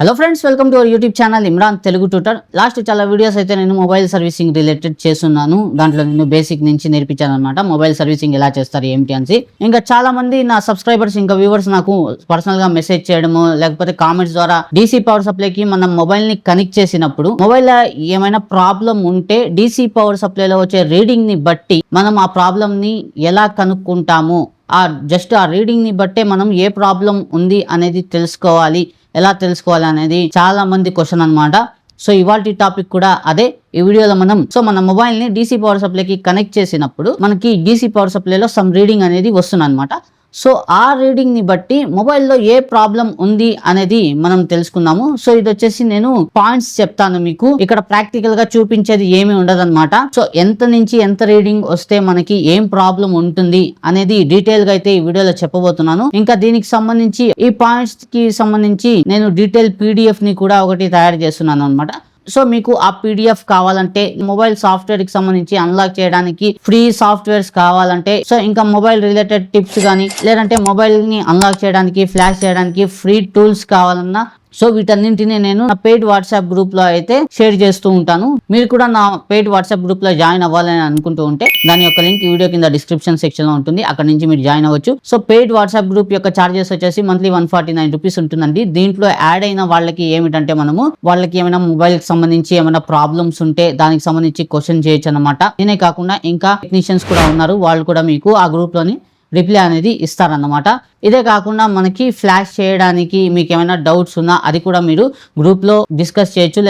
Hello friends welcome to our YouTube channel Imran Telugu tutor last చాలా videos అయితే నేను mobile servicing related చేస్తున్నాను. దాంట్లో నేను బేసిక్ నుంచి నేర్పించాను అనమాట మొబైల్ సర్వీసింగ్ ఎలా చేస్తారు ఏమిటి అని ఇంకా చాలా మంది నా సబ్స్క్రైబర్స్ ఇంకా వ్యూవర్స్ నాకు పర్సనల్గా మెసేజ్ చేయడము లేకపోతే కామెంట్స్ ద్వారా డీసీ పవర్ సప్లైకి మనం మొబైల్ని కనెక్ట్ చేసినప్పుడు మొబైల్ ఏమైనా ప్రాబ్లం ఉంటే డీసీ పవర్ సప్లైలో వచ్చే రీడింగ్ని బట్టి మనం ఆ ప్రాబ్లం ని ఎలా కనుక్కుంటాము? ఆ జస్ట్ ఆ రీడింగ్ని బట్టే మనం ఏ ప్రాబ్లం ఉంది అనేది తెలుసుకోవాలి. ఎలా తెలుసుకోవాలి అనేది చాలా మంది క్వశ్చన్ అనమాట సో ఇవాళ టాపిక్ కూడా అదే. ఈ వీడియోలో మనం సో మన మొబైల్ని డీసీ పవర్ సప్లైకి కనెక్ట్ చేసినప్పుడు మనకి డీసీ పవర్ సప్లైలో సమ్ రీడింగ్ అనేది వస్తుంది అనమాట సో ఆ రీడింగ్ని బట్టి మొబైల్లో ఏ ప్రాబ్లం ఉంది అనేది మనం తెలుసుకుందాము. సో ఇది వచ్చేసి నేను పాయింట్స్ చెప్తాను మీకు. ఇక్కడ ప్రాక్టికల్గా చూపించేది ఏమీ ఉండదన్నమాట. సో ఎంత నుంచి ఎంత రీడింగ్ వస్తే మనకి ఏం ప్రాబ్లం ఉంటుంది అనేది డీటెయిల్గా అయితే ఈ వీడియోలో చెప్పబోతున్నాను. ఇంకా దీనికి సంబంధించి ఈ పాయింట్స్కి సంబంధించి నేను డీటెయిల్ పీడిఎఫ్ని కూడా ఒకటి తయారు చేస్తున్నాను అనమాట సో మీకు ఆ పీడిఎఫ్ కావాలంటే మొబైల్ సాఫ్ట్వేర్కి సంబంధించి అన్లాక్ చేయడానికి ఫ్రీ సాఫ్ట్వేర్స్ కావాలంటే సో ఇంకా మొబైల్ రిలేటెడ్ టిప్స్ కానీ లేదంటే మొబైల్ని అన్లాక్ చేయడానికి ఫ్లాష్ చేయడానికి ఫ్రీ టూల్స్ కావాలన్నా సో వీటన్నింటినీ నేను నా పెయిడ్ వాట్సాప్ గ్రూప్లో అయితే షేర్ చేస్తూ ఉంటాను. మీరు కూడా నా పెయిడ్ వాట్సాప్ గ్రూప్లో జాయిన్ అవ్వాలని అనుకుంటూ ఉంటే దాని యొక్క లింక్ వీడియో కింద డిస్క్రిప్షన్ సెక్షన్లో ఉంటుంది. అక్కడ నుంచి మీరు జాయిన్ అవ్వచ్చు. సో పెయిడ్ వాట్సాప్ గ్రూప్ యొక్క చార్జెస్ వచ్చేసి monthly one forty nine rupees ఉంటుందండి. దీంట్లో యాడ్ అయిన వాళ్ళకి ఏమిటంటే మనము వాళ్ళకి ఏమైనా మొబైల్కి సంబంధించి ఏమైనా ప్రాబ్లమ్స్ ఉంటే దానికి సంబంధించి క్వశ్చన్ చేయొచ్చు అనమాట నేనే కాకుండా ఇంకా టెక్నీషియన్స్ కూడా ఉన్నారు. వాళ్ళు కూడా మీకు ఆ గ్రూప్లోని రిప్లై అనేది ఇస్తారన్నమాట. ఇదే కాకుండా మనకి ఫ్లాష్ చేయడానికి మీకు ఏమైనా డౌట్స్ ఉన్నా అది కూడా మీరు గ్రూప్లో డిస్కస్ చేయొచ్చు.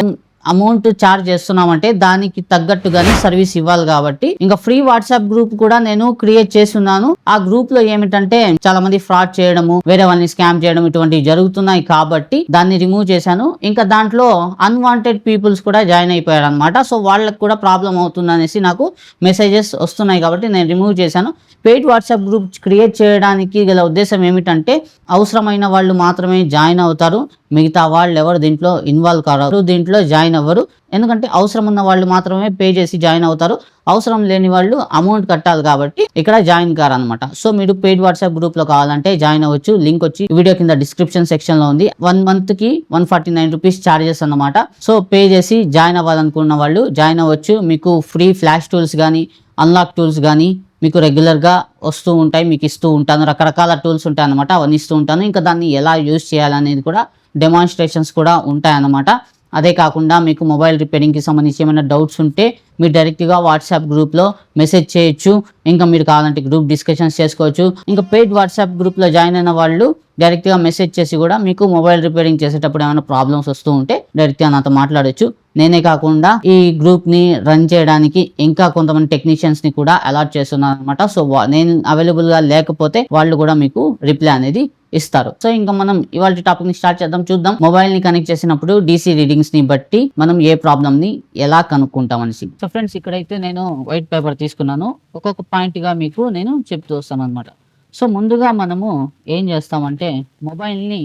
అమౌంట్ చార్జ్ చేస్తున్నామంటే దానికి తగ్గట్టుగానే సర్వీస్ ఇవ్వాలి కాబట్టి ఇంకా ఫ్రీ వాట్సాప్ గ్రూప్ కూడా నేను క్రియేట్ చేస్తున్నాను. ఆ గ్రూప్లో ఏమిటంటే చాలా మంది ఫ్రాడ్ చేయడము వేరే వాళ్ళని స్కామ్ చేయడం ఇటువంటివి జరుగుతున్నాయి కాబట్టి దాన్ని రిమూవ్ చేశాను. ఇంకా దాంట్లో అన్వాంటెడ్ పీపుల్స్ కూడా జాయిన్ అయిపోయారు అనమాట సో వాళ్ళకి కూడా ప్రాబ్లం అవుతుంది అనేసి నాకు మెసేజెస్ వస్తున్నాయి కాబట్టి నేను రిమూవ్ చేశాను. పెయిడ్ వాట్సాప్ గ్రూప్ క్రియేట్ చేయడానికి గల ఉద్దేశం ఏమిటంటే అవసరమైన వాళ్ళు మాత్రమే జాయిన్ అవుతారు. మిగతా వాళ్ళు ఎవరు దీంట్లో ఇన్వాల్వ్ కారు? దీంట్లో జాయిన్ అవ్వరు. ఎందుకంటే అవసరం ఉన్న వాళ్ళు మాత్రమే పే చేసి జాయిన్ అవుతారు. అవసరం లేని వాళ్ళు అమౌంట్ కట్టాలి కాబట్టి ఇక్కడ జాయిన్ కారు అనమాట సో మీరు పెయిడ్ వాట్సాప్ గ్రూప్లో కావాలంటే జాయిన్ అవ్వచ్చు. లింక్ వచ్చి వీడియో కింద డిస్క్రిప్షన్ సెక్షన్లో ఉంది. వన్ మంత్కి one forty nine rupees charges అనమాట సో పే చేసి జాయిన్ అవ్వాలనుకున్న వాళ్ళు జాయిన్ అవ్వచ్చు. మీకు ఫ్రీ ఫ్లాష్ టూల్స్ కానీ అన్లాక్ టూల్స్ కానీ మీకు రెగ్యులర్గా వస్తూ ఉంటాయి. మీకు ఇస్తూ ఉంటాను. రకరకాల టూల్స్ ఉంటాయి అనమాట అవన్నీ ఇస్తూ ఉంటాను. ఇంకా దాన్ని ఎలా యూజ్ చేయాలనేది కూడా డెమాన్స్ట్రేషన్స్ కూడా ఉంటాయన్నమాట. అదే కాకుండా మీకు మొబైల్ రిపేరింగ్కి సంబంధించి ఏమైనా డౌట్స్ ఉంటే మీరు డైరెక్ట్గా వాట్సాప్ గ్రూప్లో మెసేజ్ చేయొచ్చు. ఇంకా మీరు కావాలంటే గ్రూప్ డిస్కషన్స్ చేసుకోవచ్చు. ఇంకా పెయిడ్ వాట్సాప్ గ్రూప్లో జాయిన్ అయిన వాళ్ళు డైరెక్ట్గా మెసేజ్ చేసి కూడా మీకు మొబైల్ రిపేరింగ్ చేసేటప్పుడు ఏమైనా ప్రాబ్లమ్స్ వస్తూ ఉంటే డైరెక్ట్గా నాతో మాట్లాడొచ్చు. నేనే కాకుండా ఈ గ్రూప్ని రన్ చేయడానికి ఇంకా కొంతమంది టెక్నీషియన్స్ని కూడా అలాట్ చేస్తున్నాను అనమాట సో నేను అవైలబుల్గా లేకపోతే వాళ్ళు కూడా మీకు రిప్లై అనేది ఇస్తారు. సో ఇంకా మనం ఇవాళ టాపిక్ని స్టార్ట్ చేద్దాం చూద్దాం. మొబైల్ని కనెక్ట్ చేసినప్పుడు డీసీ రీడింగ్స్ని బట్టి మనం ఏ ప్రాబ్లమ్ని ఎలా కనుక్కుంటాం అనేసి. సో ఫ్రెండ్స్ ఇక్కడైతే నేను వైట్ పేపర్ తీసుకున్నాను. ఒక్కొక్క పాయింట్గా మీకు నేను చెప్తూ వస్తాను అనమాట సో ముందుగా మనము ఏం చేస్తామంటే మొబైల్ని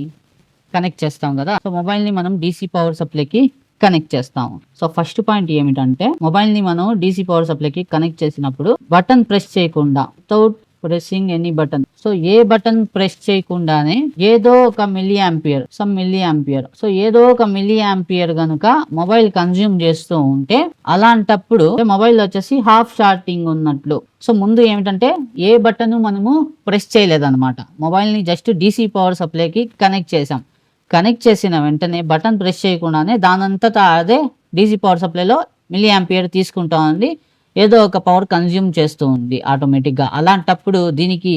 కనెక్ట్ చేస్తాం కదా. సో మొబైల్ని మనం డీసీ పవర్ సప్లైకి కనెక్ట్ చేస్తాము సో ఫస్ట్ పాయింట్ ఏమిటంటే మొబైల్ని మనం డీసీ పవర్ సప్లైకి కనెక్ట్ చేసినప్పుడు బటన్ ప్రెస్ చేయకుండా without pressing any button so ఏ బటన్ ప్రెస్ చేయకుండానే ఏదో ఒక milli ampere some milli ampere so ఏదో ఒక మిల్లీ ఆంపియర్ గనుక మొబైల్ కన్జ్యూమ్ చేస్తూ ఉంటే అలాంటప్పుడు మొబైల్ వచ్చేసి హాఫ్ షార్టింగ్ ఉన్నట్లు. సో ముందు ఏమిటంటే ఏ బటన్ మనము ప్రెస్ చేయలేదన్నమాట. మొబైల్ని జస్ట్ డీసీ పవర్ సప్లైకి కనెక్ట్ చేసాం కనెక్ట్ చేసిన వెంటనే బటన్ ప్రెస్ చేయకుండానే దానంతటా అదే డీసీ పవర్ సప్లైలో మిల్లీ ఆంపియర్ తీసుకుంటా ఉంది ఏదో ఒక పవర్ కన్జ్యూమ్ చేస్తూ ఉంది ఆటోమేటిక్గా. అలాంటప్పుడు దీనికి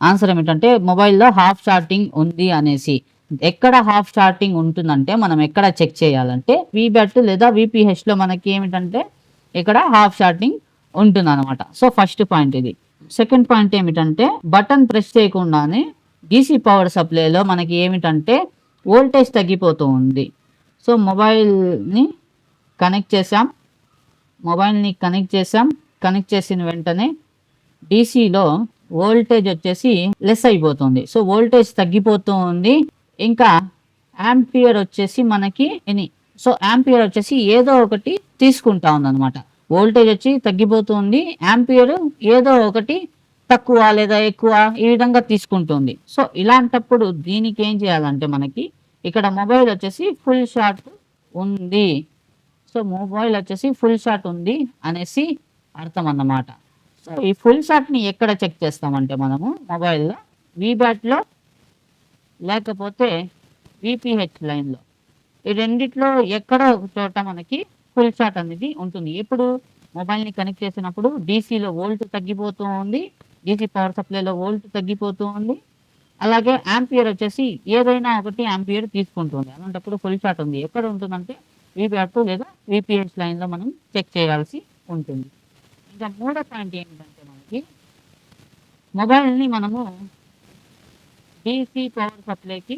ఆన్సర్ ఏమిటంటే మొబైల్లో హాఫ్ చార్టింగ్ ఉంది అనేసి. ఎక్కడ హాఫ్ చార్టింగ్ ఉంటుందంటే మనం ఎక్కడ చెక్ చేయాలంటే వీబ్యాట్ లేదా విపిహెచ్లో మనకి ఏమిటంటే ఇక్కడ హాఫ్ చార్టింగ్ ఉంటుంది అనమాట సో ఫస్ట్ పాయింట్ ఇది. సెకండ్ పాయింట్ ఏమిటంటే బటన్ ప్రెస్ చేయకుండానే డీసీ పవర్ సప్లైలో మనకి ఏమిటంటే వోల్టేజ్ తగ్గిపోతూ ఉంది. సో మొబైల్ని కనెక్ట్ చేసాం మొబైల్ని కనెక్ట్ చేసాం కనెక్ట్ చేసిన వెంటనే డీసీలో వోల్టేజ్ వచ్చేసి లెస్ అయిపోతుంది. సో వోల్టేజ్ తగ్గిపోతూ ఉంది. ఇంకా యాంపియర్ వచ్చేసి మనకి ఎని. సో యాంపియర్ వచ్చేసి ఏదో ఒకటి తీసుకుంటా ఉందన్నమాట. వోల్టేజ్ వచ్చి తగ్గిపోతుంది యాంపియర్ ఏదో ఒకటి తక్కువ లేదా ఎక్కువ ఈ విధంగా తీసుకుంటుంది. సో ఇలాంటప్పుడు దీనికి ఏం చేయాలంటే మనకి ఇక్కడ మొబైల్ వచ్చేసి ఫుల్ షార్ట్ ఉంది. సో మొబైల్ వచ్చేసి ఫుల్ షాట్ ఉంది అనేసి అర్థం అన్నమాట. సో ఈ ఫుల్ షాట్ని ఎక్కడ చెక్ చేస్తామంటే మనము మొబైల్లో వీబ్యాట్లో లేకపోతే విపిహెచ్ లైన్లో ఈ రెండిట్లో ఎక్కడ చోట మనకి ఫుల్ షాట్ అనేది ఉంటుంది. ఎప్పుడు మొబైల్ని కనెక్ట్ చేసినప్పుడు డీసీలో వోల్ట్ తగ్గిపోతూ ఉంది డీసీ పవర్ సప్లైలో వోల్ట్ తగ్గిపోతూ ఉంది. అలాగే యాంపియర్ వచ్చేసి ఏదైనా ఒకటి యాంపియర్ తీసుకుంటుంది అలాంటప్పుడు ఫుల్ షాట్ ఉంది. ఎక్కడ ఉంటుందంటే వీబ్యాట్ లేదా విపిఎస్ లైన్లో మనం చెక్ చేయాల్సి ఉంటుంది. ఇంకా మూడో పాయింట్ ఏంటంటే మనకి మొబైల్ని మనము డీసీ పవర్ సప్లైకి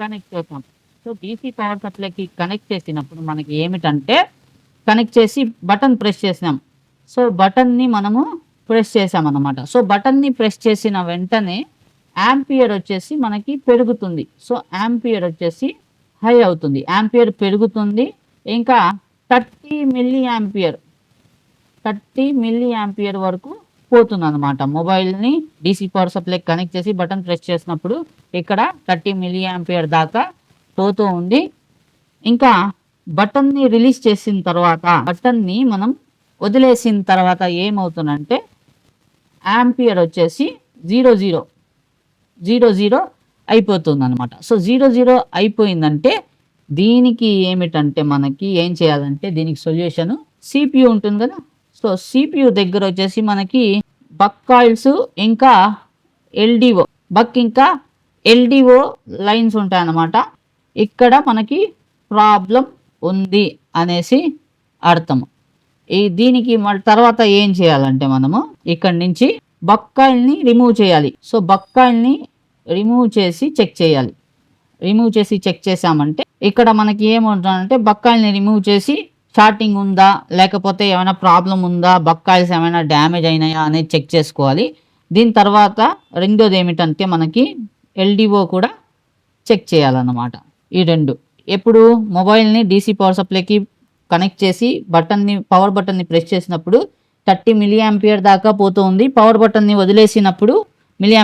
కనెక్ట్ చేసాం సో డీసీ పవర్ సప్లైకి కనెక్ట్ చేసినప్పుడు మనకి ఏమిటంటే కనెక్ట్ చేసి బటన్ ప్రెస్ చేసినాం. సో బటన్ని మనము ప్రెస్ చేసామన్నమాట సో బటన్ని ప్రెస్ చేసిన వెంటనే యాంపియర్ వచ్చేసి మనకి పెరుగుతుంది. సో యాంపియర్ వచ్చేసి హై అవుతుంది. యాంపియర్ పెరుగుతుంది ఇంకా thirty milli ampere thirty milli ampere వరకు పోతుంది అనమాట మొబైల్ని డీసీ పవర్ సప్లై కనెక్ట్ చేసి బటన్ ప్రెస్ చేసినప్పుడు ఇక్కడ థర్టీ మిల్లీ యాంపియర్ దాకా పోతూ ఉంది. ఇంకా బటన్ని రిలీజ్ చేసిన తర్వాత బటన్ని మనం వదిలేసిన తర్వాత ఏమవుతుందంటే యాంపియర్ వచ్చేసి జీరో జీరో జీరో జీరో అయిపోతుంది అనమాట సో జీరో జీరో అయిపోయిందంటే దీనికి ఏమిటంటే మనకి ఏం చేయాలంటే దీనికి సొల్యూషన్ సిపియు ఉంటుంది కదా? సో సిపియు దగ్గర వచ్చేసి మనకి బక్ కాయిల్స్ ఇంకా ఎల్డిఓ బక్ ఇంకా ఎల్డిఓ లైన్స్ ఉంటాయన్నమాట. ఇక్కడ మనకి ప్రాబ్లం ఉంది అనేసి అర్థం. ఈ దీనికి మళ్ళీ తర్వాత ఏం చేయాలంటే మనము ఇక్కడ నుంచి బక్కాయిల్ని రిమూవ్ చేయాలి. సో బక్కాయిల్ని రిమూవ్ చేసి చెక్ చేయాలి. రిమూవ్ చేసి చెక్ చేసామంటే ఇక్కడ మనకి ఏముంటుందంటే బక్కాయిల్ని రిమూవ్ చేసి షార్టింగ్ ఉందా లేకపోతే ఏమైనా ప్రాబ్లం ఉందా బక్కాయిల్స్ ఏమైనా డ్యామేజ్ అయినాయా అనేది చెక్ చేసుకోవాలి. దీని తర్వాత రెండోది ఏమిటంటే మనకి ఎల్డిఓ కూడా చెక్ చేయాలన్నమాట. ఈ రెండు. ఎప్పుడు మొబైల్ని డీసీ పవర్ సప్లైకి కనెక్ట్ చేసి బటన్ని పవర్ బటన్ని ప్రెస్ చేసినప్పుడు థర్టీ మిలీ యాంపియర్ దాకా పోతుంది పవర్ బటన్ని వదిలేసినప్పుడు మిలీ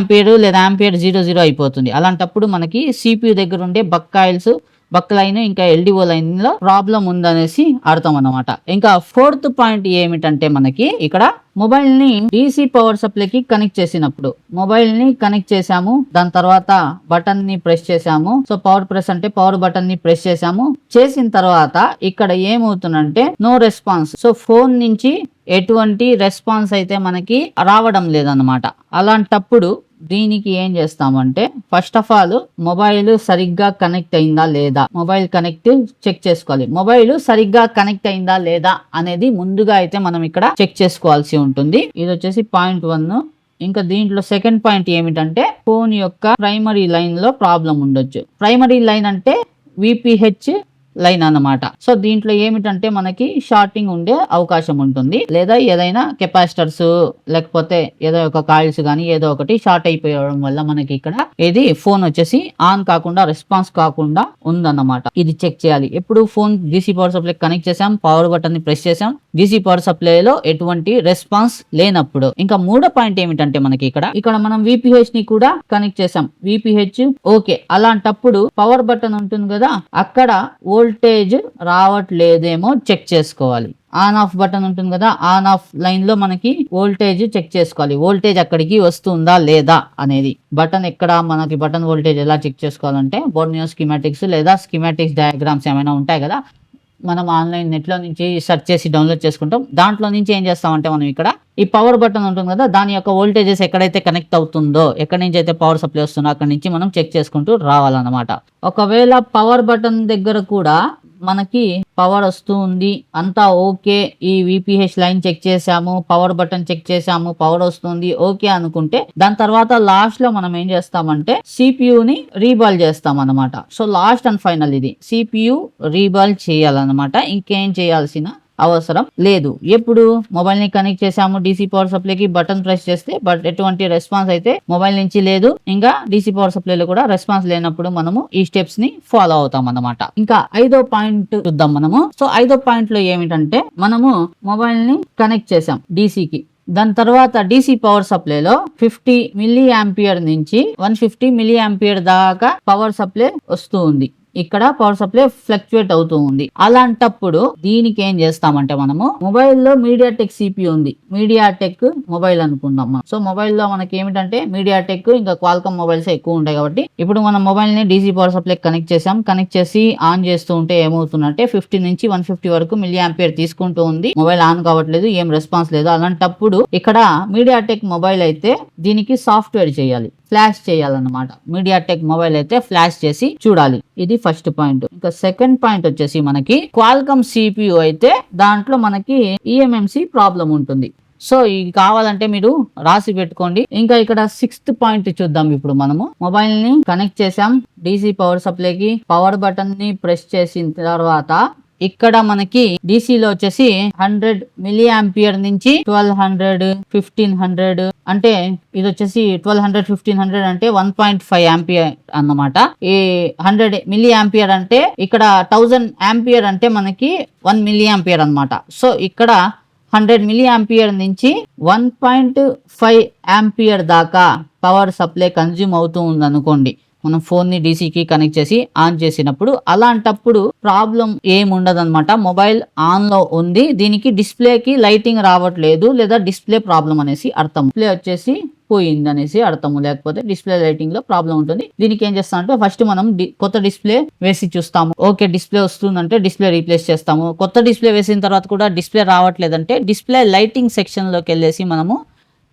లేదా యాంపియర్ జీరో జీరో అయిపోతుంది. అలాంటప్పుడు మనకి సిపియు దగ్గర ఉండే బక్కాయిల్స్ బక్ లైన్ ఇంకా ఎల్డిఓ లైన్లో ప్రాబ్లం ఉందనేసి అర్థం అనమాట ఇంకా ఫోర్త్ పాయింట్ ఏమిటంటే మనకి ఇక్కడ మొబైల్ని డీసీ పవర్ సప్లైకి కనెక్ట్ చేసినప్పుడు మొబైల్ని కనెక్ట్ చేసాము దాని తర్వాత బటన్ని ప్రెస్ చేసాము సో పవర్ ప్రెస్ అంటే పవర్ బటన్ని ప్రెస్ చేసాము చేసిన తర్వాత ఇక్కడ ఏమవుతుందంటే నో రెస్పాన్స్. సో ఫోన్ నుంచి ఎటువంటి రెస్పాన్స్ అయితే మనకి రావడం లేదన్నమాట. అలాంటప్పుడు దీనికి ఏం చేస్తామంటే ఫస్ట్ ఆఫ్ ఆల్ మొబైల్ సరిగ్గా కనెక్ట్ అయిందా లేదా? మొబైల్ కనెక్ట్ చెక్ చేసుకోవాలి. మొబైల్ సరిగ్గా కనెక్ట్ అయిందా లేదా అనేది ముందుగా అయితే మనం ఇక్కడ చెక్ చేసుకోవాల్సి ఉంటుంది. ఇది వచ్చేసి పాయింట్ వన్ ఇంకా దీంట్లో సెకండ్ పాయింట్ ఏమిటంటే ఫోన్ యొక్క ప్రైమరీ లైన్లో ప్రాబ్లం ఉండొచ్చు. ప్రైమరీ లైన్ అంటే విపిహెచ్ లైన్ అన్నమాట. సో దీంట్లో ఏమిటంటే మనకి షార్టింగ్ ఉండే అవకాశం ఉంటుంది. లేదా ఏదైనా కెపాసిటర్స్ లేకపోతే ఏదో ఒక కాయిల్స్ కానీ ఏదో ఒకటి షార్ట్ అయిపోవడం వల్ల మనకి ఇక్కడ ఇది ఫోన్ వచ్చేసి ఆన్ కాకుండా రెస్పాన్స్ కాకుండా ఉందన్నమాట. ఇది చెక్ చేయాలి. ఎప్పుడు phone DC power supply connect చేసాం పవర్ బటన్ని ప్రెస్ చేసాం డిసి పవర్ సప్లై లో ఎటువంటి రెస్పాన్స్ లేనప్పుడు. ఇంకా మూడో పాయింట్ ఏమిటంటే మనకి ఇక్కడ ఇక్కడ మనం విపిహెచ్ని కూడా కనెక్ట్ చేసాం విపిహెచ్ ఓకే అలాంటప్పుడు పవర్ బటన్ ఉంటుంది కదా అక్కడ వోల్టేజ్ రావట్లేదేమో చెక్ చేసుకోవాలి. ఆన్ ఆఫ్ బటన్ ఉంటుంది కదా ఆన్ ఆఫ్ లైన్లో మనకి వోల్టేజ్ చెక్ చేసుకోవాలి. వోల్టేజ్ అక్కడికి వస్తుందా లేదా అనేది. బటన్ ఎక్కడ మనకి బటన్ వోల్టేజ్ ఎలా చెక్ చేసుకోవాలంటే బోర్నియో స్కీమాటిక్స్ లేదా స్కీమాటిక్స్ డయాగ్రామ్స్ ఏమైనా ఉంటాయి కదా మనం ఆన్లైన్ నెట్లో నుంచి సెర్చ్ చేసి డౌన్లోడ్ చేసుకుంటాం. దాంట్లో నుంచి ఏం చేస్తామంటే మనం ఇక్కడ ఈ పవర్ బటన్ ఉంటుంది కదా దాని యొక్క వోల్టేజెస్ ఎక్కడైతే కనెక్ట్ అవుతుందో ఎక్కడి నుంచి అయితే పవర్ సప్లై వస్తుందో అక్కడి నుంచి మనం చెక్ చేసుకుంటూ రావాలన్నమాట. ఒకవేళ పవర్ బటన్ దగ్గర కూడా మనకి పవర్ వస్తూ ఉంది. అంతా ఓకే. ఈ విపిహెచ్ లైన్ చెక్ చేసాము పవర్ బటన్ చెక్ చేసాము పవర్ వస్తుంది. ఓకే అనుకుంటే దాని తర్వాత లాస్ట్లో మనం ఏం చేస్తామంటే CPU ని రీబాల్ చేస్తాం అనమాట సో లాస్ట్ అండ్ ఫైనల్ ఇది సిపియు రీబాల్ చేయాలన్నమాట. ఇంకేం చేయాల్సిన అవసరం లేదు. ఎప్పుడు మొబైల్ని కనెక్ట్ చేసాము డీసీ పవర్ సప్లైకి బటన్ ప్రెస్ చేస్తే బట్ ఎటువంటి రెస్పాన్స్ అయితే మొబైల్ నుంచి లేదు. ఇంకా డీసీ పవర్ సప్లైలో కూడా రెస్పాన్స్ లేనప్పుడు మనము ఈ స్టెప్స్ని ఫాలో అవుతాం అన్నమాట. ఇంకా ఐదో పాయింట్ చూద్దాం మనము. సో ఐదో పాయింట్లో ఏమిటంటే మనము మొబైల్ని కనెక్ట్ చేసాం డీసీకి దాని తర్వాత డీసీ పవర్ సప్లైలో ఫిఫ్టీ మిల్లీ యాంపియర్ నుంచి వన్ ఫిఫ్టీ మిల్లీ యాంపియర్ దాకా పవర్ సప్లై వస్తూ ఉంది. ఇక్కడ పవర్ సప్లై ఫ్లక్చువేట్ అవుతూ ఉంది. అలాంటప్పుడు దీనికి ఏం చేస్తామంటే మనము మొబైల్లో మీడియా టెక్ సిపి ఉంది. మీడియా టెక్ మొబైల్ అనుకుందాం మనం. సో మొబైల్లో మనకి ఏమిటంటే మీడియా టెక్ ఇంకా క్వాల్కమ్ మొబైల్స్ ఎక్కువ ఉంటాయి కాబట్టి ఇప్పుడు మనం మొబైల్ని డీసీ పవర్ సప్లై కనెక్ట్ చేసాం కనెక్ట్ చేసి ఆన్ చేస్తూ ఉంటే ఏమవుతుందంటే ఫిఫ్టీ నుంచి వన్ ఫిఫ్టీ వరకు మిల్లీ ఆంపియర్ తీసుకుంటూ ఉంది. మొబైల్ ఆన్ కావట్లేదు ఏం రెస్పాన్స్ లేదు. అలాంటప్పుడు ఇక్కడ మీడియా టెక్ మొబైల్ అయితే దీనికి సాఫ్ట్వేర్ చేయాలి. ఫ్లాష్ చేయాలన్నమాట. మీడియా టెక్ మొబైల్ అయితే ఫ్లాష్ చేసి చూడాలి. ఇది ఫస్ట్ పాయింట్. ఇంకా సెకండ్ పాయింట్ వచ్చేసి మనకి క్వాల్కమ్ సిపియు అయితే దాంట్లో మనకి ఈఎంఎంసి ప్రాబ్లం ఉంటుంది. సో ఇది కావాలంటే మీరు రాసి పెట్టుకోండి. ఇంకా ఇక్కడ సిక్స్త్ పాయింట్ చూద్దాం ఇప్పుడు మనము. మొబైల్ని కనెక్ట్ చేసాం డీసీ పవర్ సప్లైకి పవర్ బటన్ని ప్రెస్ చేసిన తర్వాత ఇక్కడ మనకి DC లో వచ్చేసి హండ్రెడ్ మిలీ ఆంపియర్ నుంచి ట్వెల్వ్ హండ్రెడ్ ఫిఫ్టీన్ హండ్రెడ్ అంటే ఇది వచ్చేసి ట్వెల్వ్ హండ్రెడ్ ఫిఫ్టీన్ హండ్రెడ్ అంటే వన్ పాయింట్ ఫైవ్ ఆంపియర్ అన్నమాట. ఈ హండ్రెడ్ మిల్లీ ఆంపియర్ అంటే ఇక్కడ థౌజండ్ ఆంపియర్ అంటే మనకి వన్ మిల్లీ ఆంపియర్ అన్నమాట. సో ఇక్కడ హండ్రెడ్ మిల్లీ ఆంపియర్ నుంచి వన్ పాయింట్ ఫైవ్ ఆంపియర్ దాకా పవర్ సప్లై కన్జ్యూమ్ అవుతూ ఉంది అనుకోండి మనం ఫోన్ని డీసీకి కనెక్ట్ చేసి ఆన్ చేసినప్పుడు అలాంటప్పుడు ప్రాబ్లం ఏముండదు అనమాట మొబైల్ ఆన్లో ఉంది. దీనికి డిస్ప్లేకి లైటింగ్ రావట్లేదు లేదా డిస్ప్లే ప్రాబ్లం అనేసి అర్థం. డిస్ప్లే వచ్చేసి పోయింది అనేసి అర్థము. లేకపోతే డిస్ప్లే లైటింగ్లో ప్రాబ్లం ఉంటుంది. దీనికి ఏం చేస్తాం అంటే ఫస్ట్ మనం డి- కొత్త డిస్ప్లే వేసి చూస్తాము. ఓకే డిస్ప్లే వస్తుందంటే డిస్ప్లే రీప్లేస్ చేస్తాము. కొత్త డిస్ప్లే వేసిన తర్వాత కూడా డిస్ప్లే రావట్లేదంటే డిస్ప్లే లైటింగ్ సెక్షన్లోకి వెళ్ళేసి మనము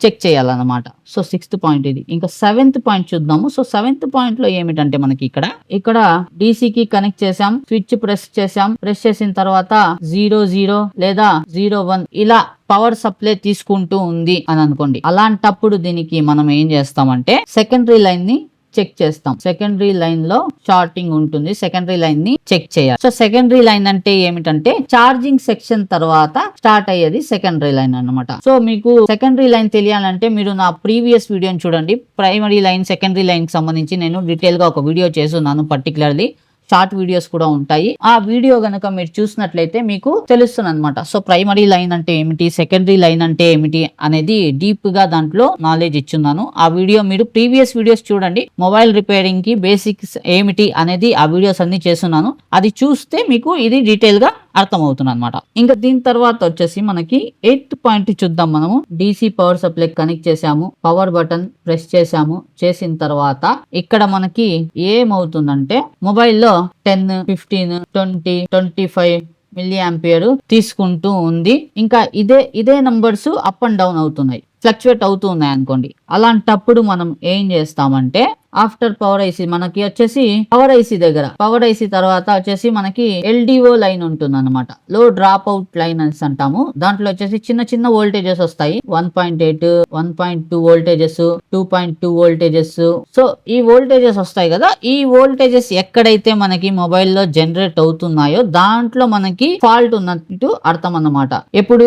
చెక్ చేయాలన్నమాట. సో సిక్స్త్ పాయింట్ ఇది. ఇంకా సెవెంత్ పాయింట్ చూద్దాము. సో సెవెంత్ పాయింట్లో ఏమిటంటే మనకి ఇక్కడ ఇక్కడ డిసి కి కనెక్ట్ చేసాం స్విచ్ ప్రెస్ చేసాం ప్రెస్ చేసిన తర్వాత జీరో జీరో లేదా జీరో వన్ ఇలా పవర్ సప్లై తీసుకుంటూ ఉంది అని అనుకోండి. అలాంటప్పుడు దీనికి మనం ఏం చేస్తామంటే సెకండరీ లైన్ని చెక్ చేస్తాం. సెకండరీ లైన్లో షార్టింగ్ ఉంటుంది. సెకండరీ లైన్ని చెక్ చేయాలి. సో సెకండరీ లైన్ అంటే ఏమిటంటే ఛార్జింగ్ సెక్షన్ తర్వాత స్టార్ట్ అయ్యేది సెకండరీ లైన్ అన్నమాట. సో మీకు సెకండరీ లైన్ తెలియాలంటే మీరు నా ప్రీవియస్ వీడియోని చూడండి. ప్రైమరీ లైన్ సెకండరీ లైన్కి సంబంధించి నేను డీటెయిల్గా ఒక వీడియో చేస్తున్నాను పర్టికులర్లీ షార్ట్ వీడియోస్ కూడా ఉంటాయి. ఆ వీడియో గనక మీరు చూసినట్లయితే మీకు తెలుస్తుంది అనమాట సో ప్రైమరీ లైన్ అంటే ఏమిటి? సెకండరీ లైన్ అంటే ఏమిటి? అనేది డీప్గా దాంట్లో నాలెడ్జ్ ఇచ్చున్నాను. ఆ వీడియో మీరు ప్రీవియస్ వీడియోస్ చూడండి. మొబైల్ రిపేరింగ్కి బేసిక్స్ ఏమిటి అనేది ఆ వీడియోస్ అన్ని చేస్తున్నాను. అది చూస్తే మీకు ఇది డీటెయిల్గా అర్థమవుతుంది అనమాట ఇంకా దీని తర్వాత వచ్చేసి మనకి ఎయిత్ పాయింట్ చూద్దాం మనము. డీసీ పవర్ సప్లై కనెక్ట్ చేసాము పవర్ బటన్ ప్రెస్ చేసాము చేసిన తర్వాత ఇక్కడ మనకి ఏమవుతుందంటే మొబైల్లో ten fifteen twenty twenty five milli ampere తీసుకుంటూ ఉంది. ఇంకా ఇదే ఇదే నంబర్స్ అప్ అండ్ డౌన్ అవుతున్నాయి. ఫ్లక్చువేట్ అవుతూ ఉన్నాయి అనుకోండి. అలాంటప్పుడు మనం ఏం చేస్తామంటే ఆఫ్టర్ పవర్ ఐసి మనకి వచ్చేసి పవర్ ఐసి దగ్గర. పవర్ ఐసి తర్వాత వచ్చేసి మనకి ఎల్డిఓ లైన్ ఉంటుంది అనమాట లో డ్రాప్ అవుట్ లైన్ అని అంటాము. దాంట్లో వచ్చేసి చిన్న చిన్న వోల్టేజెస్ వస్తాయి. One point eight one point two voltages two point two voltages so ఈ వోల్టేజెస్ వస్తాయి కదా? ఈ వోల్టేజెస్ ఎక్కడైతే మనకి మొబైల్లో జనరేట్ అవుతున్నాయో దాంట్లో మనకి ఫాల్ట్ ఉన్నట్టు అర్థం అన్నమాట ఎప్పుడు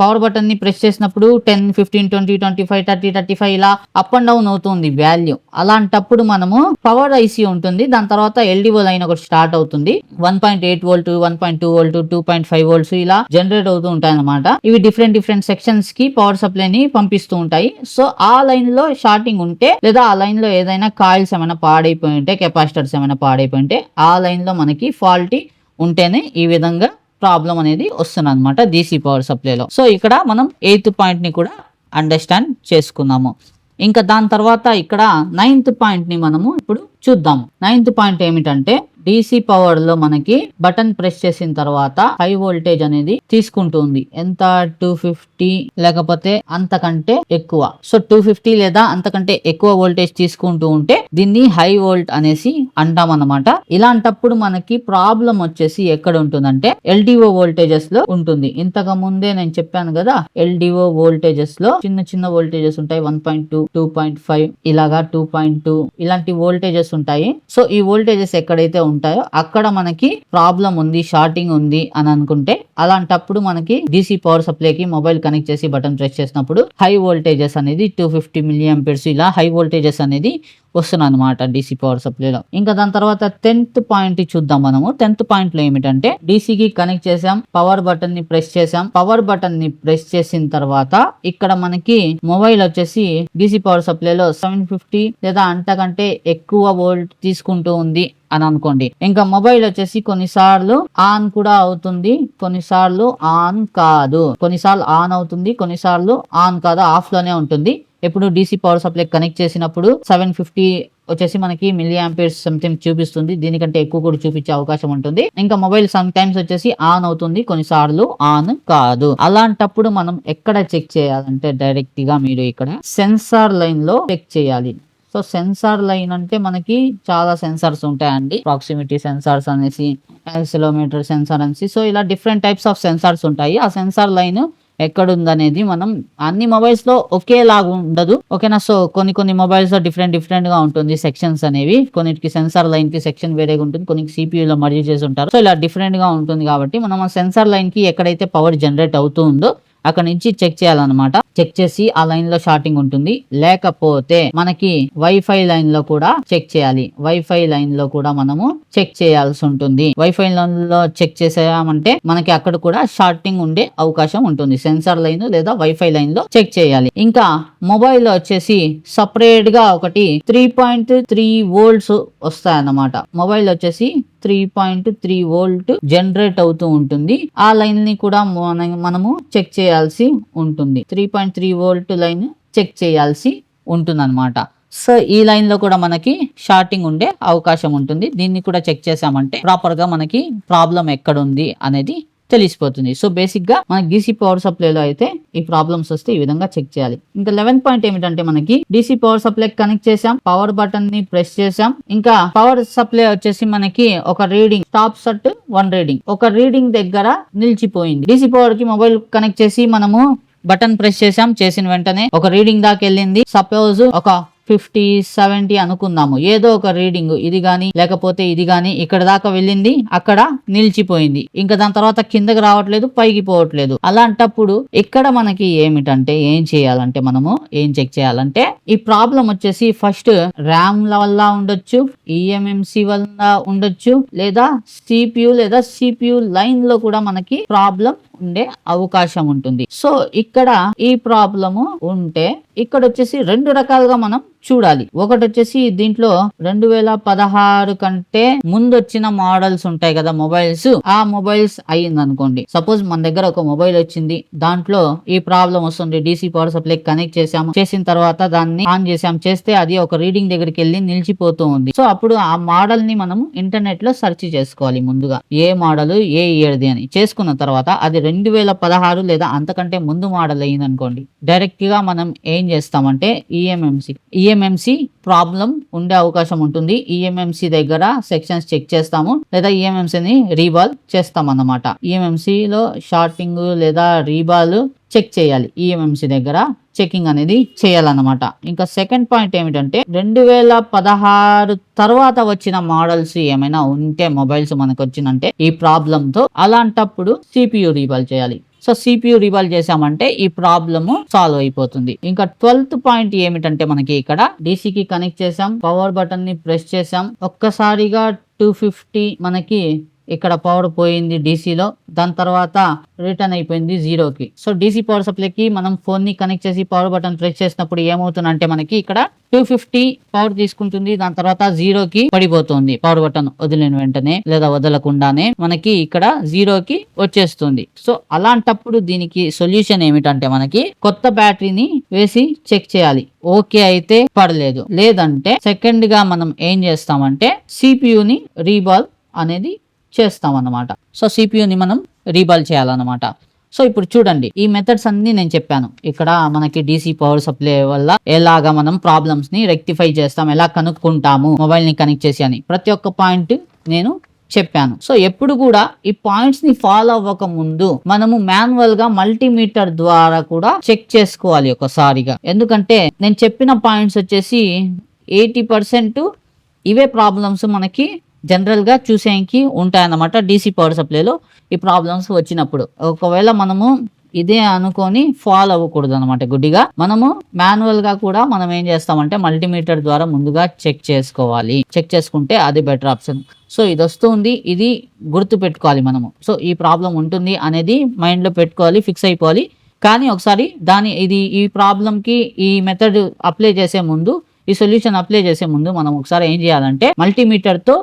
పవర్ బటన్ని ప్రెస్ చేసినప్పుడు ten fifteen twenty twenty five thirty thirty five ఇలా అప్ అండ్ డౌన్ అవుతుంది వాల్యూ అలాంటప్పుడు మనము పవర్ ఐసీ ఉంటుంది. దాని తర్వాత ఎల్డిఓ లైన్ ఒకటి స్టార్ట్ అవుతుంది. One point eight volt one point two volt two point five volts ఇలా జనరేట్ అవుతూ ఉంటాయి అనమాట ఇవి డిఫరెంట్ డిఫరెంట్ సెక్షన్స్కి పవర్ సప్లై ని పంపిస్తూ ఉంటాయి. సో ఆ లైన్లో షార్టింగ్ ఉంటే లేదా ఆ లైన్లో ఏదైనా కాయిల్స్ ఏమైనా పాడైపోయి ఉంటే కెపాసిటర్స్ ఏమైనా పాడైపోయి ఉంటే ఆ లైన్లో మనకి ఫాల్టీ ఉంటేనే ఈ విధంగా ప్రాబ్లం అనేది వస్తుంది అనమాట డీసీ పవర్ సప్లైలో సో ఇక్కడ మనం ఎయిత్ పాయింట్ని కూడా అండర్స్టాండ్ చేసుకున్నాము. ఇంకా దాని తర్వాత ఇక్కడ నైన్త్ పాయింట్ని మనము ఇప్పుడు చూద్దాము నైన్త్ పాయింట్ ఏమిటంటే డీసీ పవర్లో మనకి బటన్ ప్రెస్ చేసిన తర్వాత హై వోల్టేజ్ అనేది తీసుకుంటుంది. ఎంత? టూ ఫిఫ్టీ లేకపోతే అంతకంటే ఎక్కువ. సో టూ ఫిఫ్టీ లేదా అంతకంటే ఎక్కువ వోల్టేజ్ తీసుకుంటూ ఉంటే దీన్ని హై వోల్ట్ అనేసి అంటాం అన్నమాట. ఇలాంటప్పుడు మనకి ప్రాబ్లం వచ్చేసి ఎక్కడ ఉంటుందంటే ఎల్డిఓ వోల్టేజెస్లో ఉంటుంది. ఇంతకు ముందే నేను చెప్పాను కదా ఎల్డిఓ వోల్టేజెస్లో చిన్న చిన్న వోల్టేజెస్ ఉంటాయి. One point two two point five ఇలాగా టూ పాయింట్ టూ ఇలాంటి వోల్టేజెస్ ఉంటాయి. సో ఈ వోల్టేజెస్ ఎక్కడైతే ఉంటాయో అక్కడ మనకి ప్రాబ్లం ఉంది షార్టింగ్ ఉంది అని అనుకుంటే అలాంటప్పుడు మనకి డీసీ పవర్ సప్లైకి మొబైల్ కనెక్ట్ చేసి బటన్ ప్రెస్ చేసినప్పుడు హై వోల్టేజెస్ అనేది టూ ఫిఫ్టీ మిలియం ఇలా హై వోల్టేజెస్ అనేది వస్తున్నాయి అనమాట డీసీ పవర్ సప్లైలో ఇంకా దాని తర్వాత టెన్త్ పాయింట్ చూద్దాం మనము. టెన్త్ పాయింట్లో ఏమిటంటే డీసీకి కనెక్ట్ చేసాం పవర్ బటన్ని ప్రెస్ చేసాం పవర్ బటన్ని ప్రెస్ చేసిన తర్వాత ఇక్కడ మనకి మొబైల్ వచ్చేసి డీసీ పవర్ సప్లైలో సెవెన్ ఫిఫ్టీ లేదా అంతకంటే ఎక్కువ వోల్ట్ తీసుకుంటూ ఉంది అని అనుకోండి. ఇంకా మొబైల్ వచ్చేసి కొన్నిసార్లు ఆన్ కూడా అవుతుంది కొన్ని కొన్నిసార్లు ఆన్ కాదు. కొన్నిసార్లు ఆన్ అవుతుంది కొన్నిసార్లు ఆన్ కాదు ఆఫ్లోనే ఉంటుంది. ఎప్పుడు డీసీ పవర్ సప్లై కనెక్ట్ చేసినప్పుడు సెవెన్ ఫిఫ్టీ వచ్చేసి మనకి మిల్లీ ఆంపియర్స్ సంథింగ్ చూపిస్తుంది. దీనికంటే ఎక్కువ కూడా చూపించే అవకాశం ఉంటుంది. ఇంకా మొబైల్ సమ్ టైమ్స్ వచ్చేసి ఆన్ అవుతుంది కొన్నిసార్లు ఆన్ కాదు. అలాంటప్పుడు మనం ఎక్కడ చెక్ చేయాలంటే డైరెక్ట్గా మీరు ఇక్కడ సెన్సార్ లైన్లో చెక్ చేయాలి. సో సెన్సార్ లైన్ అంటే మనకి చాలా సెన్సార్స్ ఉంటాయండి. ప్రాక్సిమిటీ సెన్సార్స్ అనేసి యాక్సిలోమీటర్ సెన్సార్ అనేసి. సో ఇలా డిఫరెంట్ టైప్స్ ఆఫ్ సెన్సార్స్ ఉంటాయి. ఆ సెన్సార్ లైన్ ఎక్కడుందనేది మనం అన్ని మొబైల్స్లో ఒకేలాగా ఉండదు. ఓకేనా? సో కొన్ని కొన్ని మొబైల్స్లో డిఫరెంట్ డిఫరెంట్గా ఉంటుంది సెక్షన్స్ అనేవి. కొన్నిటికి సెన్సార్ లైన్కి సెక్షన్ వేరేగా ఉంటుంది కొన్ని సిపియూ లో మర్జీ చేసి ఉంటారు. సో ఇలా డిఫరెంట్గా ఉంటుంది కాబట్టి మనం ఆ సెన్సార్ లైన్కి ఎక్కడైతే పవర్ జనరేట్ అవుతుందో అక్కడ నుంచి చెక్ చేయాలన్నమాట. చెక్ చేసి ఆ లైన్లో షార్టింగ్ ఉంటుంది. లేకపోతే మనకి వైఫై లైన్లో కూడా చెక్ చేయాలి. వైఫై లైన్లో కూడా మనము చెక్ చేయాల్సి ఉంటుంది. వైఫై లైన్లో చెక్ చేసామంటే మనకి అక్కడ కూడా షార్టింగ్ ఉండే అవకాశం ఉంటుంది. సెన్సార్ లైన్ లేదా వైఫై లైన్లో చెక్ చేయాలి. ఇంకా మొబైల్ వచ్చేసి సపరేట్గా ఒకటి త్రీ పాయింట్ త్రీ వోల్ట్స్ వస్తాయన్నమాట. మొబైల్ వచ్చేసి three point three volt generate అవుతూ ఉంటుంది. ఆ లైన్ని కూడా మన- మనము చెక్ చేయాల్సి ఉంటుంది. Three point three volt line check చేయాల్సి ఉంటుందన్నమాట. సో ఈ లైన్లో కూడా మనకి షార్టింగ్ ఉండే అవకాశం ఉంటుంది. దీన్ని కూడా చెక్ చేసామంటే ప్రాపర్గా మనకి ప్రాబ్లం ఎక్కడుంది అనేది తెలిసిపోతుంది. సో బేసిక్గా మన డీసీ పవర్ సప్లై లో అయితే ఈ ప్రాబ్లమ్స్ వస్తే ఈ విధంగా చెక్ చేయాలి. ఇంకా లెవెన్ పాయింట్ ఏమిటంటే మనకి డీసీ పవర్ సప్లై కనెక్ట్ చేసాం పవర్ బటన్ని ప్రెస్ చేసాం ఇంకా పవర్ సప్లై వచ్చేసి మనకి ఒక రీడింగ్ టాప్ సట్ వన్ రీడింగ్ ఒక రీడింగ్ దగ్గర నిలిచిపోయింది. డీసీ పవర్కి మొబైల్ కనెక్ట్ చేసి మనము బటన్ ప్రెస్ చేసాం చేసిన వెంటనే ఒక రీడింగ్ దాకా వెళ్ళింది. సపోజ్ ఒక ఫిఫ్టీ సెవెంటీ అనుకుందాము. ఏదో ఒక రీడింగ్. ఇది గాని లేకపోతే ఇది గాని ఇక్కడ దాకా వెళ్ళింది అక్కడ నిలిచిపోయింది. ఇంకా దాని తర్వాత కిందకి రావట్లేదు పైకి పోవట్లేదు. అలాంటప్పుడు ఇక్కడ మనకి ఏమిటంటే ఏం చేయాలంటే మనము ఏం చెక్ చేయాలంటే ఈ ప్రాబ్లం వచ్చేసి ఫస్ట్ ర్యామ్ వల్ల ఉండొచ్చు ఈఎంఎంసి వల్ల ఉండొచ్చు లేదా సిపియు లేదా సిపియు లైన్లో కూడా మనకి ప్రాబ్లం ఉండే అవకాశం ఉంటుంది. సో ఇక్కడ ఈ ప్రాబ్లము ఉంటే ఇక్కడ వచ్చేసి రెండు రకాలుగా మనం చూడాలి. ఒకటి వచ్చేసి దీంట్లో రెండు వేల పదహారు కంటే ముందు వచ్చిన మోడల్స్ ఉంటాయి కదా మొబైల్స్. ఆ మొబైల్స్ అయ్యింది అనుకోండి సపోజ్ మన దగ్గర ఒక మొబైల్ వచ్చింది. దాంట్లో ఈ ప్రాబ్లం వస్తుంది. డీసీ పవర్ సప్లై కనెక్ట్ చేసాము చేసిన తర్వాత దాన్ని ఆన్ చేసాం చేస్తే అది ఒక రీడింగ్ దగ్గరికి వెళ్ళి నిలిచిపోతూ ఉంది. సో అప్పుడు ఆ మోడల్ని మనం ఇంటర్నెట్లో సెర్చ్ చేసుకోవాలి ముందుగా. ఏ మోడల్ ఏ ఇయర్ది అని. చేసుకున్న తర్వాత అది రెండు వేల పదహారు లేదా అంతకంటే ముందు మోడల్ అయింది అనుకోండి డైరెక్ట్గా మనం ఏం చేస్తామంటే ఈఎంఎంసి. ఈఎంఎంసి ప్రాబ్లం ఉండే అవకాశం ఉంటుంది. ఈఎంఎంసి దగ్గర సెక్షన్స్ చెక్ చేస్తాము లేదా ఈఎంఎంసి ని రీబాల్ చేస్తాం అన్నమాట ఈఎంఎంసి లో షార్టింగ్ లేదా రీబాల్ చెక్ చేయాలి. ఈఎంఎంసీ ఈఎంఎంసి దగ్గర చెకింగ్ అనేది చేయాలన్నమాట. ఇంకా సెకండ్ పాయింట్ ఏమిటంటే రెండు వేల పదహారు తర్వాత వచ్చిన మోడల్స్ ఏమైనా ఉంటే మొబైల్స్ మనకు వచ్చినంటే ఈ ప్రాబ్లంతో అలాంటప్పుడు సిపియు రీబాల్ చేయాలి. సో సిపియు రివాల్వ్ చేసామంటే ఈ ప్రాబ్లమ్ సాల్వ్ అయిపోతుంది. ఇంకా ట్వెల్త్ పాయింట్ ఏమిటంటే మనకి ఇక్కడ డీసీకి కనెక్ట్ చేసాం పవర్ బటన్ని ప్రెస్ చేసాం ఒక్కసారిగా టూ ఫిఫ్టీ మనకి ఇక్కడ పవర్ పోయింది డీసీలో దాని తర్వాత రిటర్న్ అయిపోయింది జీరోకి సో డీసీ పవర్ సప్లైకి మనం ఫోన్ని కనెక్ట్ చేసి పవర్ బటన్ ప్రెస్ చేసినప్పుడు ఏమవుతుందంటే మనకి ఇక్కడ టూ ఫిఫ్టీ పవర్ తీసుకుంటుంది. దాని తర్వాత జీరోకి పడిపోతుంది పవర్ బటన్ వదిలిన వెంటనే లేదా వదలకుండానే మనకి ఇక్కడ జీరోకి వచ్చేస్తుంది. సో అలాంటప్పుడు దీనికి సొల్యూషన్ ఏమిటంటే మనకి కొత్త బ్యాటరీని వేసి చెక్ చేయాలి. ఓకే అయితే పడలేదు. లేదంటే సెకండ్గా మనం ఏం చేస్తామంటే సిపియుని రీబాల్ అనేది చేస్తామన్నమాట. సో సిపియుని మనం రీబాల్ చేయాలన్నమాట. సో ఇప్పుడు చూడండి ఈ మెథడ్స్ అన్ని నేను చెప్పాను. ఇక్కడ మనకి డీసీ పవర్ సప్లై వల్ల ఎలాగా మనం ప్రాబ్లమ్స్ని రెక్టిఫై చేస్తాం ఎలా కనుక్కుంటాము మొబైల్ని కనెక్ట్ చేసి అని. ప్రతి ఒక్క పాయింట్ నేను చెప్పాను. సో ఎప్పుడు కూడా ఈ పాయింట్స్ని ఫాలో అవ్వక ముందు మనము మాన్యువల్గా మల్టీమీటర్ ద్వారా కూడా చెక్ చేసుకోవాలి ఒకసారిగా. ఎందుకంటే నేను చెప్పిన పాయింట్స్ వచ్చేసి ఎయిటీ పర్సెంట్ ఇవే ప్రాబ్లమ్స్ మనకి జనరల్గా చూసేకి ఉంటాయన్నమాట డీసీ పవర్ సప్లైలో ఈ ప్రాబ్లమ్స్ వచ్చినప్పుడు. ఒకవేళ మనము ఇదే అనుకొని ఫాలో అవ్వకూడదు అనమాట గుడ్డిగా. మనము మాన్యువల్గా కూడా మనం ఏం చేస్తామంటే మల్టీమీటర్ ద్వారా ముందుగా చెక్ చేసుకోవాలి. చెక్ చేసుకుంటే అది బెటర్ ఆప్షన్ సో ఇది వస్తుంది. ఇది గుర్తు పెట్టుకోవాలి మనము. సో ఈ ప్రాబ్లం ఉంటుంది అనేది మైండ్లో పెట్టుకోవాలి ఫిక్స్ అయిపోవాలి. కానీ ఒకసారి దాని ఇది ఈ ప్రాబ్లంకి ఈ మెథడ్ అప్లై చేసే ముందు ఈ సొల్యూషన్ అప్లై చేసే ముందు మనం ఒకసారి ఏం చేయాలంటే మల్టీమీటర్తో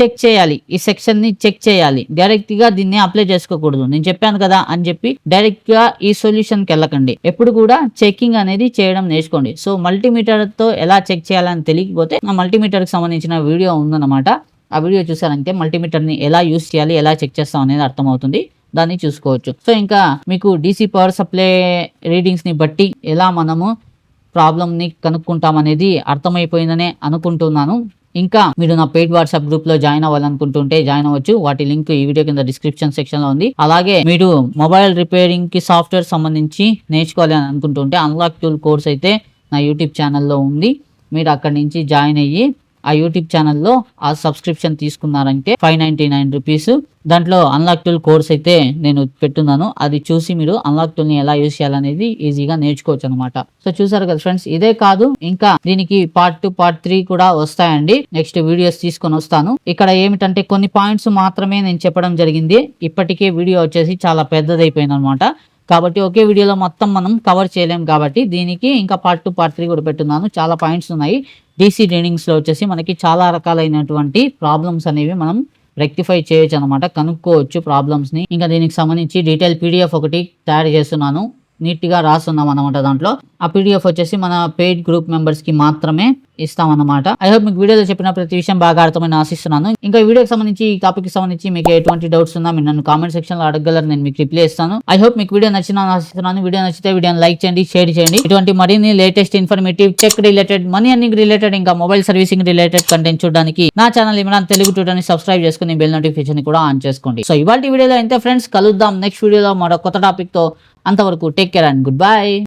చెక్ చేయాలి. ఈ సెక్షన్ని చెక్ చేయాలి. డైరెక్ట్గా దీన్ని అప్లై చేసుకోకూడదు. నేను చెప్పాను కదా అని చెప్పి డైరెక్ట్గా ఈ సొల్యూషన్కి వెళ్ళకండి. ఎప్పుడు కూడా చెకింగ్ అనేది చేయడం నేర్చుకోండి. సో మల్టీమీటర్తో ఎలా చెక్ చేయాలని తెలియకపోతే నా మల్టీమీటర్కి సంబంధించిన వీడియో ఉందన్నమాట. ఆ వీడియో చూసారంటే మల్టీమీటర్ని ఎలా యూస్ చేయాలి ఎలా చెక్ చేస్తాం అనేది అర్థమవుతుంది. దాన్ని చూసుకోవచ్చు. సో ఇంకా మీకు డీసీ పవర్ సప్లై రీడింగ్స్ని బట్టి ఎలా మనము ప్రాబ్లమ్ని కనుక్కుంటామనేది అర్థమైపోయిందనే అనుకుంటున్నాను. ఇంకా మీరు నా పెయిడ్ వాట్సాప్ గ్రూప్లో జాయిన్ అవ్వాలనుకుంటుంటే జాయిన్ అవ్వచ్చు. వాటి లింక్ ఈ వీడియో కింద డిస్క్రిప్షన్ సెక్షన్లో ఉంది. అలాగే మీరు మొబైల్ రిపేరింగ్కి సాఫ్ట్వేర్ సంబంధించి నేర్చుకోవాలి అని అనుకుంటుంటే అన్లాక్ టూల్ కోర్స్ అయితే నా యూట్యూబ్ ఛానల్లో ఉంది. మీరు అక్కడి నుంచి జాయిన్ అయ్యి ఆ యూట్యూబ్ ఛానల్లో ఆ సబ్స్క్రిప్షన్ తీసుకున్నారంటే ఫైవ్ నైన్టీ నైన్ రూపీస్. దాంట్లో అన్లాక్ టూల్ కోర్స్ అయితే నేను పెట్టున్నాను. అది చూసి మీరు అన్లాక్ టూల్ని ఎలా యూస్ చేయాలనేది ఈజీగా నేర్చుకోవచ్చు అనమాట సో చూసారు కదా ఫ్రెండ్స్ ఇదే కాదు. ఇంకా దీనికి పార్ట్ టూ పార్ట్ త్రీ కూడా వస్తాయండి. నెక్స్ట్ వీడియోస్ తీసుకొని వస్తాను. ఇక్కడ ఏమిటంటే కొన్ని పాయింట్స్ మాత్రమే నేను చెప్పడం జరిగింది. ఇప్పటికే వీడియో వచ్చేసి చాలా పెద్దదైపోయింది అనమాట కాబట్టి ఒకే వీడియోలో మొత్తం మనం కవర్ చేయలేం కాబట్టి దీనికి ఇంకా పార్ట్ టూ పార్ట్ త్రీ కూడా పెట్టున్నాను. చాలా పాయింట్స్ ఉన్నాయి. డీసీ లో వచ్చేసి మనకి చాలా రకాలైనటువంటి ప్రాబ్లమ్స్ అనేవి మనం రెక్టిఫై చేయొచ్చు అనమాట కనుక్కోవచ్చు ప్రాబ్లమ్స్ని. ఇంకా దీనికి సంబంధించి డీటెయిల్ పీడిఎఫ్ ఒకటి తయారు చేస్తున్నాను. నీట్గా రాస్తున్నాం అనమాట దాంట్లో. ఆ పీడిఎఫ్ వచ్చేసి మన పెయిడ్ గ్రూప్ మెంబర్స్కి మాత్రమే ఇస్తామన్నమాట. ఐ హోప్ మీకు వీడియోలో చెప్పిన ప్రతి విషయం బాగా అర్థమని ఆశిస్తున్నాను. ఇంకా వీడియోకి సంబంధించి ఈ టాపిక్కి సంబంధించి మీకు ఎటువంటి డౌట్స్ ఉన్నా మీరు నన్ను కామెంట్ సెక్షన్లో అడగలరు నేను మీకు రిప్లై ఇస్తాను ఐ హోప్ మీకు వీడియో నచ్చిన ఆశిస్తున్నాను. వీడియో నచ్చితే వీడియోని లైక్ చేయండి షేర్ చేయండి. ఇటువంటి మరిన్ని latest informative check related money earning related ఇంకా మొబైల్ సర్వీసింగ్ రిలేటెడ్ కంటెంట్ చూడడానికి నా ఛానల్ ఇమ్రాన్ తెలుగు ట్యూటర్ని సబ్స్క్రైబ్ చేసుకుని బెల్ నోటిఫికేషన్ కూడా ఆన్ చేసుకోండి. సో ఇవాళ వీడియోలో అయితే ఫ్రెండ్స్ కలుద్దాం. నెక్స్ట్ వీడియోలో మరో కొత్త టాపిక్తో అంతవరకు take care and good bye.